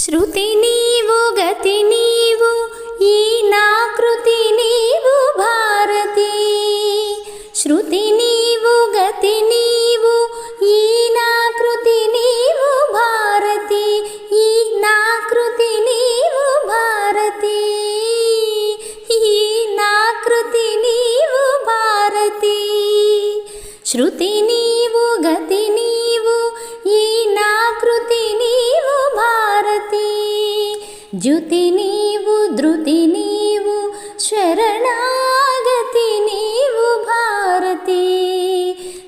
శృతి నీవు గతి నీవు ఈ నాకృతి నీవు భారతి. శృతి నీవు గతి నీవు ఈ నాకృతి నీవు భారతి. ఈ నాకృతి నీవు భారతి. ఈ నాకృతి నీవు భారతి. శృతి నీ ದ್ಯುತಿ ನೀವು ಧೃತಿ ನೀವು ಶರಣಾಗತಿ ನೀವು ಭಾರತಿ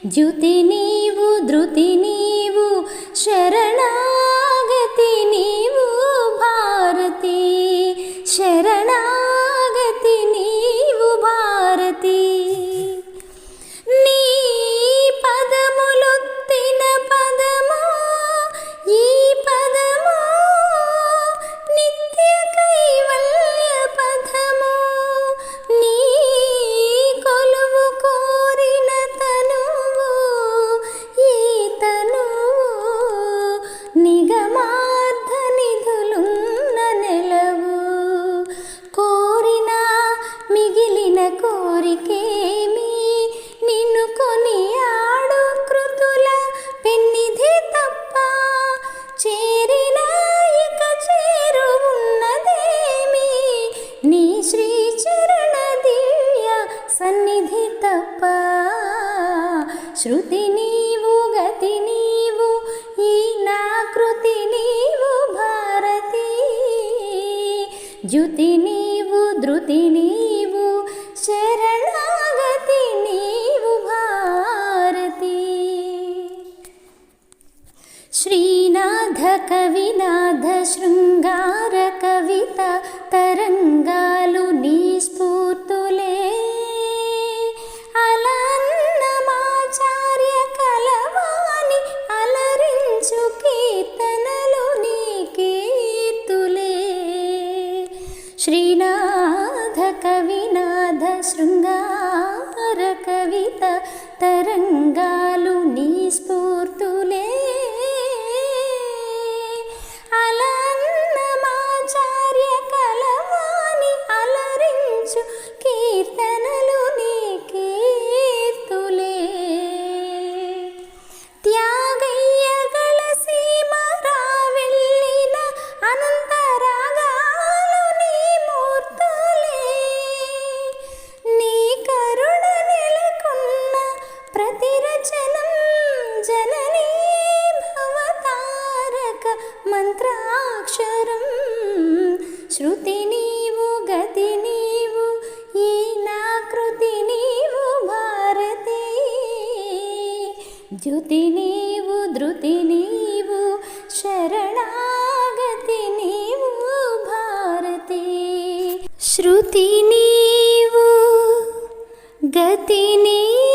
ದ್ಯುತಿ ನೀವು ಧೃತಿ ನೀವು शरण కోరికేమి? నిన్ను కొని ఆడు కృతుల పెన్నిధి తప్ప చేరిన ఇక చేరువున్నదేమి నీ శ్రీ చరణ దివ్య సన్నిధి తప్ప శృతి నీవు గతి నీవు ఈ నాకృతి నీవు భారతి. జ్యుతి నీవు ధృతి నీవు శ్రీనాథ కవినాథ శృంగార కవిత తరంగాలు ದ್ಯುತಿ ನೀವು ಧೃತಿ ನೀವು ಶರಣಾಗತಿ ನೀವು ಭಾರತಿ शरणागतिनीमु भारती श्रुतिनीव गतिनी